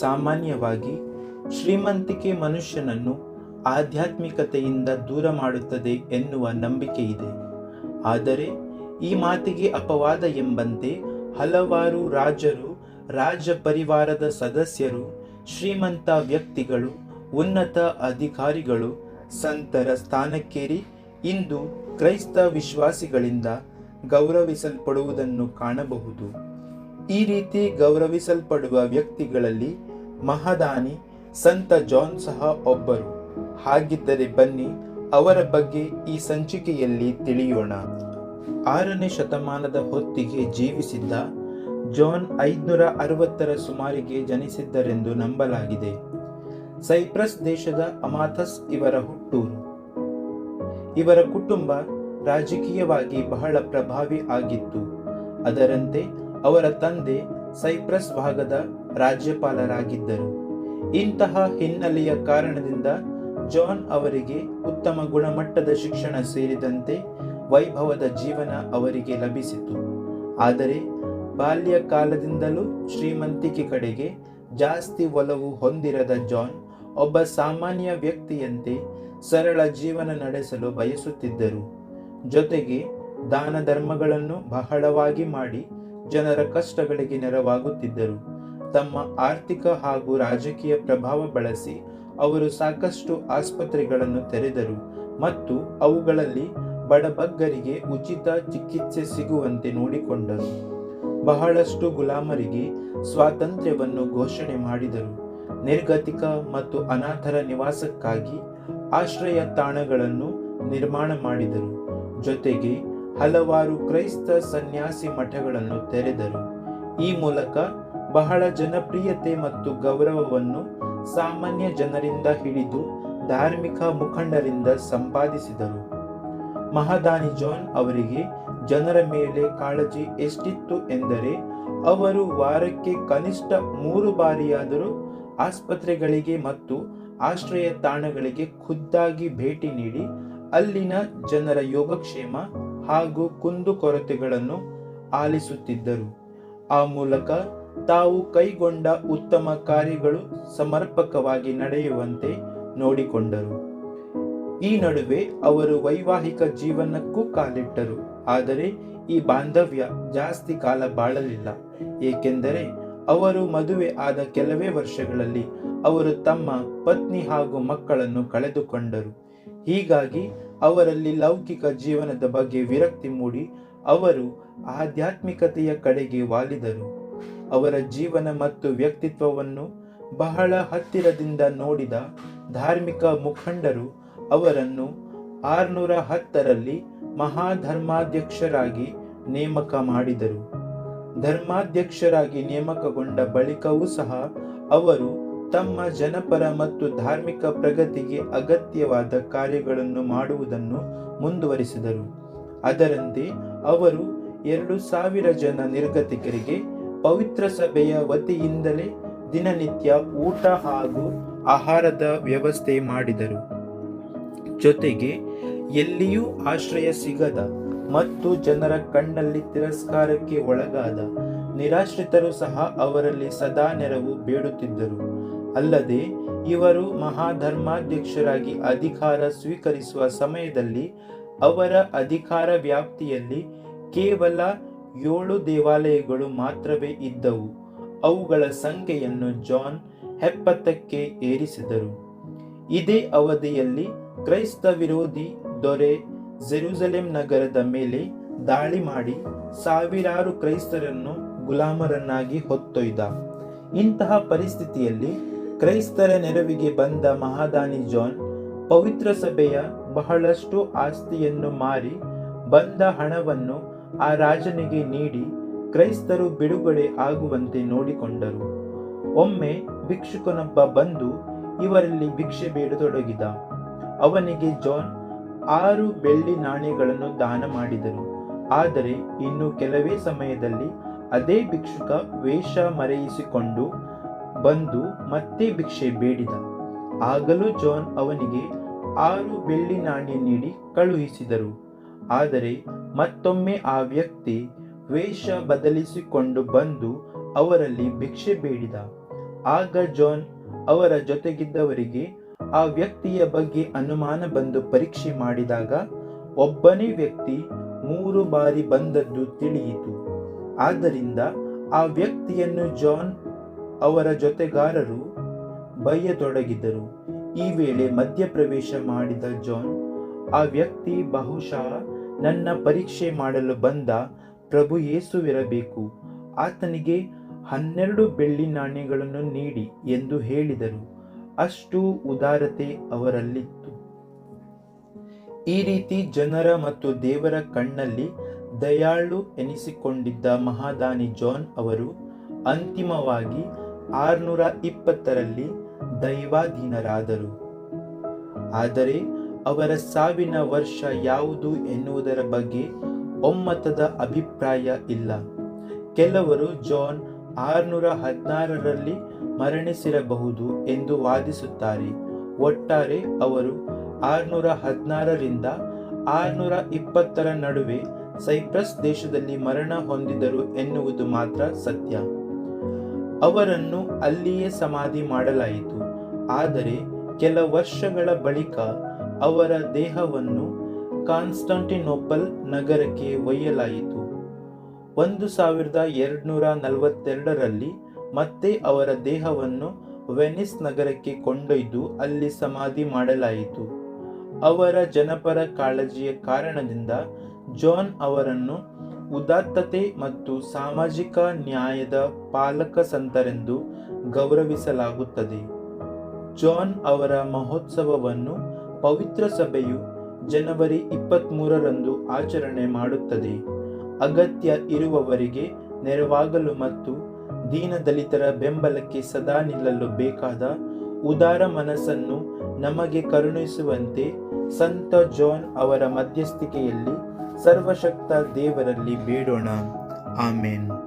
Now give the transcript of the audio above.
ಸಾಮಾನ್ಯವಾಗಿ ಶ್ರೀಮಂತಿಕೆ ಮನುಷ್ಯನನ್ನು ಆಧ್ಯಾತ್ಮಿಕತೆಯಿಂದ ದೂರ ಮಾಡುತ್ತದೆ ಎನ್ನುವ ನಂಬಿಕೆ ಇದೆ ಆದರೆ ಈ ಮಾತಿಗೆ ಅಪವಾದ ಎಂಬಂತೆ ಹಲವಾರು ರಾಜರು ರಾಜ ಪರಿವಾರದ ಸದಸ್ಯರು, ಶ್ರೀಮಂತ ವ್ಯಕ್ತಿಗಳು, ಉನ್ನತ ಅಧಿಕಾರಿಗಳು, ಸಂತರ ಸ್ಥಾನಕ್ಕೇರಿ ಇಂದು ಕ್ರೈಸ್ತ ವಿಶ್ವಾಸಿಗಳಿಂದ ಗೌರವಿಸಲ್ಪಡುವುದನ್ನು ಕಾಣಬಹುದು. ಈ ರೀತಿ ಗೌರವಿಸಲ್ಪಡುವ ವ್ಯಕ್ತಿಗಳಲ್ಲಿ ಮಹದಾನಿ, ಸಂತ ಜಾನ್ ಸಹ ಒಬ್ಬರು. ಹಾಗಿದ್ದರೆ ಬನ್ನಿ, ಅವರ ಬಗ್ಗೆ ಈ ಸಂಚಿಕೆಯಲ್ಲಿ ತಿಳಿಯೋಣ. ಆರನೇ ಶತಮಾನದ ಹೊತ್ತಿಗೆ ಜೀವಿಸಿದ್ದ ಜಾನ್ ಐದುನೂರ ಅರವತ್ತರ ಸುಮಾರಿಗೆ ಜನಿಸಿದ್ದರೆಂದು ನಂಬಲಾಗಿದೆ. ಸೈಪ್ರಸ್ ದೇಶದ ಅಮಾಥಸ್ ಇವರ ಹುಟ್ಟೂರು. ಇವರ ಕುಟುಂಬ ರಾಜಕೀಯವಾಗಿ ಬಹಳ ಪ್ರಭಾವಿ ಆಗಿತ್ತು. ಅದರಂತೆ ಅವರ ತಂದೆ ಸೈಪ್ರಸ್ ಭಾಗದ ರಾಜ್ಯಪಾಲರಾಗಿದ್ದರು. ಇಂತಹ ಹಿನ್ನೆಲೆಯ ಕಾರಣದಿಂದ ಜಾನ್ ಅವರಿಗೆ ಉತ್ತಮ ಗುಣಮಟ್ಟದ ಶಿಕ್ಷಣ ಸೇರಿದಂತೆ ವೈಭವದ ಜೀವನ ಅವರಿಗೆ ಲಭಿಸಿತು. ಆದರೆ ಬಾಲ್ಯ ಕಾಲದಿಂದಲೂ ಶ್ರೀಮಂತಿಕೆ ಕಡೆಗೆ ಜಾಸ್ತಿ ಒಲವು ಹೊಂದಿರದ ಜಾನ್ ಒಬ್ಬ ಸಾಮಾನ್ಯ ವ್ಯಕ್ತಿಯಂತೆ ಸರಳ ಜೀವನ ನಡೆಸಲು ಬಯಸುತ್ತಿದ್ದರು. ಜೊತೆಗೆ ದಾನ ಧರ್ಮಗಳನ್ನು ಬಹಳವಾಗಿ ಮಾಡಿ ಜನರ ಕಷ್ಟಗಳಿಗೆ ನೆರವಾಗುತ್ತಿದ್ದರು. ತಮ್ಮ ಆರ್ಥಿಕ ಹಾಗೂ ರಾಜಕೀಯ ಪ್ರಭಾವ ಬಳಸಿ ಅವರು ಸಾಕಷ್ಟು ಆಸ್ಪತ್ರೆಗಳನ್ನು ತೆರೆದರು ಮತ್ತು ಅವುಗಳಲ್ಲಿ ಬಡಬಗ್ಗರಿಗೆ ಉಚಿತ ಚಿಕಿತ್ಸೆ ಸಿಗುವಂತೆ ನೋಡಿಕೊಂಡರು. ಬಹಳಷ್ಟು ಗುಲಾಮರಿಗೆ ಸ್ವಾತಂತ್ರ್ಯವನ್ನು ಘೋಷಣೆ ಮಾಡಿದರು. ನಿರ್ಗತಿಕ ಮತ್ತು ಅನಾಥರ ನಿವಾಸಕ್ಕಾಗಿ ಆಶ್ರಯ ತಾಣಗಳನ್ನು ನಿರ್ಮಾಣ ಮಾಡಿದರು. ಜೊತೆಗೆ ಹಲವಾರು ಕ್ರೈಸ್ತ ಸನ್ಯಾಸಿ ಮಠಗಳನ್ನು ತೆರೆದರು. ಈ ಮೂಲಕ ಬಹಳ ಜನಪ್ರಿಯತೆ ಮತ್ತು ಗೌರವವನ್ನು ಸಾಮಾನ್ಯ ಜನರಿಂದ ಹಿಡಿದು ಧಾರ್ಮಿಕ ಮುಖಂಡರಿಂದ ಸಂಪಾದಿಸಿದರು. ಮಹದಾನಿ ಜಾನ್ ಅವರಿಗೆ ಜನರ ಮೇಲೆ ಕಾಳಜಿ ಎಷ್ಟಿತ್ತು ಎಂದರೆ, ಅವರು ವಾರಕ್ಕೆ ಕನಿಷ್ಠ ಮೂರು ಬಾರಿಯಾದರೂ ಆಸ್ಪತ್ರೆಗಳಿಗೆ ಮತ್ತು ಆಶ್ರಯ ತಾಣಗಳಿಗೆ ಖುದ್ದಾಗಿ ಭೇಟಿ ನೀಡಿ ಅಲ್ಲಿನ ಜನರ ಯೋಗಕ್ಷೇಮ ಹಾಗೂ ಕುಂದುಕೊರತೆಗಳನ್ನು ಆಲಿಸುತ್ತಿದ್ದರು. ಆ ಮೂಲಕ ತಾವು ಕೈಗೊಂಡ ಉತ್ತಮ ಕಾರ್ಯಗಳು ಸಮರ್ಪಕವಾಗಿ ನಡೆಯುವಂತೆ ನೋಡಿಕೊಂಡರು. ಈ ನಡುವೆ ಅವರು ವೈವಾಹಿಕ ಜೀವನಕ್ಕೂ ಕಾಲಿಟ್ಟರು. ಆದರೆ ಈ ಬಾಂಧವ್ಯ ಜಾಸ್ತಿ ಕಾಲ ಬಾಳಲಿಲ್ಲ. ಏಕೆಂದರೆ ಅವರು ಮದುವೆ ಆದ ಕೆಲವೇ ವರ್ಷಗಳಲ್ಲಿ ಅವರು ತಮ್ಮ ಪತ್ನಿ ಹಾಗೂ ಮಕ್ಕಳನ್ನು ಕಳೆದುಕೊಂಡರು. ಹೀಗಾಗಿ ಅವರಲ್ಲಿ ಲೌಕಿಕ ಜೀವನದ ಬಗ್ಗೆ ವಿರಕ್ತಿ ಮೂಡಿ ಅವರು ಆಧ್ಯಾತ್ಮಿಕತೆಯ ಕಡೆಗೆ ವಾಲಿದರು. ಅವರ ಜೀವನ ಮತ್ತು ವ್ಯಕ್ತಿತ್ವವನ್ನು ಬಹಳ ಹತ್ತಿರದಿಂದ ನೋಡಿದ ಧಾರ್ಮಿಕ ಮುಖಂಡರು ಅವರನ್ನು ಆರುನೂರ ಹತ್ತರಲ್ಲಿ ಮಹಾಧರ್ಮಾಧ್ಯಕ್ಷರಾಗಿ ನೇಮಕ ಮಾಡಿದರು. ಧರ್ಮಾಧ್ಯಕ್ಷರಾಗಿ ನೇಮಕಗೊಂಡ ಬಳಿಕವೂ ಸಹ ಅವರು ತಮ್ಮ ಜನಪರ ಮತ್ತು ಧಾರ್ಮಿಕ ಪ್ರಗತಿಗೆ ಅಗತ್ಯವಾದ ಕಾರ್ಯಗಳನ್ನು ಮಾಡುವುದನ್ನು ಮುಂದುವರಿಸಿದರು. ಅದರಂತೆ ಅವರು ಎರಡು ಸಾವಿರ ಜನ ನಿರ್ಗತಿಕರಿಗೆ ಪವಿತ್ರ ಸಭೆಯ ವತಿಯಿಂದಲೇ ದಿನನಿತ್ಯ ಊಟ ಹಾಗೂ ಆಹಾರದ ವ್ಯವಸ್ಥೆ ಮಾಡಿದರು. ಜೊತೆಗೆ ಎಲ್ಲಿಯೂ ಆಶ್ರಯ ಸಿಗದ ಮತ್ತು ಜನರ ಕಣ್ಣಲ್ಲಿ ತಿರಸ್ಕಾರಕ್ಕೆ ಒಳಗಾದ ನಿರಾಶ್ರಿತರು ಸಹ ಅವರಲ್ಲಿ ಸದಾ ನೆರವು ಬೇಡುತ್ತಿದ್ದರು. ಅಲ್ಲದೆ ಇವರು ಮಹಾಧರ್ಮಾಧ್ಯಕ್ಷರಾಗಿ ಅಧಿಕಾರ ಸ್ವೀಕರಿಸುವ ಸಮಯದಲ್ಲಿ ಅವರ ಅಧಿಕಾರ ವ್ಯಾಪ್ತಿಯಲ್ಲಿ ಕೇವಲ ಏಳು ದೇವಾಲಯಗಳು ಮಾತ್ರವೇ ಇದ್ದವು. ಅವುಗಳ ಸಂಖ್ಯೆಯನ್ನು ಜಾನ್ ಹೆಪ್ಪತ್ತಕ್ಕೆ ಏರಿಸಿದರು. ಇದೇ ಅವಧಿಯಲ್ಲಿ ಕ್ರೈಸ್ತ ವಿರೋಧಿ ದೊರೆ ಜೆರೂಸಲೇಂ ನಗರದ ಮೇಲೆ ದಾಳಿ ಮಾಡಿ ಸಾವಿರಾರು ಕ್ರೈಸ್ತರನ್ನು ಗುಲಾಮರನ್ನಾಗಿ ಹೊತ್ತೊಯ್ದ. ಇಂತಹ ಪರಿಸ್ಥಿತಿಯಲ್ಲಿ ಕ್ರೈಸ್ತರ ನೆರವಿಗೆ ಬಂದ ಮಹಾದಾನಿ ಜಾನ್ ಪವಿತ್ರ ಸಭೆಯ ಬಹಳಷ್ಟು ಆಸ್ತಿಯನ್ನು ಮಾರಿ ಬಂದ ಹಣವನ್ನು ಆ ರಾಜನಿಗೆ ನೀಡಿ ಕ್ರೈಸ್ತರು ಬಿಡುಗಡೆ ಆಗುವಂತೆ ನೋಡಿಕೊಂಡರು. ಒಮ್ಮೆ ಭಿಕ್ಷುಕನೊಬ್ಬ ಬಂದು ಇವರಲ್ಲಿ ಭಿಕ್ಷೆ ಬೇಡತೊಡಗಿದ. ಅವನಿಗೆ ಜಾನ್ ಆರು ಬೆಳ್ಳಿ ನಾಣ್ಯಗಳನ್ನು ದಾನ ಮಾಡಿದರು. ಆದರೆ ಇನ್ನು ಕೆಲವೇ ಸಮಯದಲ್ಲಿ ಅದೇ ಭಿಕ್ಷುಕ ವೇಷ ಮರೆಯಿಸಿಕೊಂಡು ಬಂದು ಮತ್ತೆ ಭಿಕ್ಷೆ ಬೇಡಿದ. ಆಗಲೂ ಜಾನ್ ಅವನಿಗೆ ಆರು ಬೆಳ್ಳಿ ನಾಣ್ಯ ನೀಡಿ ಕಳುಹಿಸಿದರು. ಆದರೆ ಮತ್ತೊಮ್ಮೆ ಆ ವ್ಯಕ್ತಿ ವೇಷ ಬದಲಿಸಿಕೊಂಡು ಬಂದು ಅವರಲ್ಲಿ ಭಿಕ್ಷೆ ಬೇಡಿದ. ಆಗ ಜಾನ್ ಅವರ ಜೊತೆಗಿದ್ದವರಿಗೆ ಆ ವ್ಯಕ್ತಿಯ ಬಗ್ಗೆ ಅನುಮಾನ ಬಂದು ಪರೀಕ್ಷೆ ಮಾಡಿದಾಗ ಒಬ್ಬನೇ ವ್ಯಕ್ತಿ ಮೂರು ಬಾರಿ ಬಂದದ್ದು ತಿಳಿಯಿತು. ಆದ್ದರಿಂದ ಆ ವ್ಯಕ್ತಿಯನ್ನು ಜಾನ್ ಅವರ ಜೊತೆಗಾರರು ಬಯ್ಯತೊಡಗಿದ್ದರು ಈ ವೇಳೆ ಮಧ್ಯಪ್ರವೇಶ ಮಾಡಿದ ಜಾನ್, ಆ ವ್ಯಕ್ತಿ ಬಹುಶಃ ನನ್ನ ಪರೀಕ್ಷೆ ಮಾಡಲು ಬಂದ ಪ್ರಭು ಯೇಸುವಿರಬೇಕು, ಆತನಿಗೆ ಹನ್ನೆರಡು ಬೆಳ್ಳಿ ನಾಣ್ಯಗಳನ್ನು ನೀಡಿ ಎಂದು ಹೇಳಿದರು. ಅಷ್ಟು ಉದಾರತೆ ಅವರಲ್ಲಿತ್ತು. ಈ ರೀತಿ ಜನರ ಮತ್ತು ದೇವರ ಕಣ್ಣಲ್ಲಿ ದಯಾಳು ಎನಿಸಿಕೊಂಡಿದ್ದ ಮಹಾದಾನಿ ಜಾನ್ ಅವರು ಅಂತಿಮವಾಗಿ ಆರ್ನೂರ ಇಪ್ಪತ್ತರಲ್ಲಿ ದೈವಾಧೀನರಾದರು. ಆದರೆ ಅವರ ಸಾವಿನ ವರ್ಷ ಯಾವುದು ಎನ್ನುವುದರ ಬಗ್ಗೆ ಒಮ್ಮತದ ಅಭಿಪ್ರಾಯ ಇಲ್ಲ. ಕೆಲವರು ಜಾನ್ ಆರುನೂರ ಹದಿನಾರರಲ್ಲಿ ಮರಣಿಸಿರಬಹುದು ಎಂದು ವಾದಿಸುತ್ತಾರೆ. ಒಟ್ಟಾರೆ ಅವರು ಆರುನೂರ ಹದಿನಾರರಿಂದ ಆರುನೂರ ಇಪ್ಪತ್ತರ ನಡುವೆ ಸೈಪ್ರಸ್ ದೇಶದಲ್ಲಿ ಮರಣ ಹೊಂದಿದರು ಎನ್ನುವುದು ಮಾತ್ರ ಸತ್ಯ. ಅವರನ್ನು ಅಲ್ಲಿಯೇ ಸಮಾಧಿ ಮಾಡಲಾಯಿತು. ಆದರೆ ಕೆಲ ವರ್ಷಗಳ ಬಳಿಕ ಅವರ ದೇಹವನ್ನು ಕಾನ್ಸ್ಟಾಂಟಿನೋಪಲ್ ನಗರಕ್ಕೆ ಒಯ್ಯಲಾಯಿತು. ಒಂದು ಸಾವಿರದ ಎರಡುನೂರ ನಲವತ್ತೆರಡರಲ್ಲಿ ಮತ್ತೆ ಅವರ ದೇಹವನ್ನು ವೆನಿಸ್ ನಗರಕ್ಕೆ ಕೊಂಡೊಯ್ದು ಅಲ್ಲಿ ಸಮಾಧಿ ಮಾಡಲಾಯಿತು. ಅವರ ಜನಪರ ಕಾಳಜಿಯ ಕಾರಣದಿಂದ ಜಾನ್ ಅವರನ್ನು ಉದಾತ್ತತೆ ಮತ್ತು ಸಾಮಾಜಿಕ ನ್ಯಾಯದ ಪಾಲಕ ಸಂತರೆಂದು ಗೌರವಿಸಲಾಗುತ್ತದೆ. ಜಾನ್ ಅವರ ಮಹೋತ್ಸವವನ್ನು ಪವಿತ್ರ ಸಭೆಯು ಜನವರಿ ಇಪ್ಪತ್ತ್ಮೂರರಂದು ಆಚರಣೆ ಮಾಡುತ್ತದೆ. ಅಗತ್ಯ ಇರುವವರಿಗೆ ನೆರವಾಗಲು ಮತ್ತು ದೀನದಲಿತರ ಬೆಂಬಲಕ್ಕೆ ಸದಾ ನಿಲ್ಲಲು ಬೇಕಾದ ಉದಾರ ಮನಸ್ಸನ್ನು ನಮಗೆ ಕರುಣಿಸುವಂತೆ ಸಂತ ಜಾನ್ ಅವರ ಮಧ್ಯಸ್ಥಿಕೆಯಲ್ಲಿ ಸರ್ವಶಕ್ತ ದೇವರಲ್ಲಿ ಬೇಡೋಣ. ಆಮೇನ್.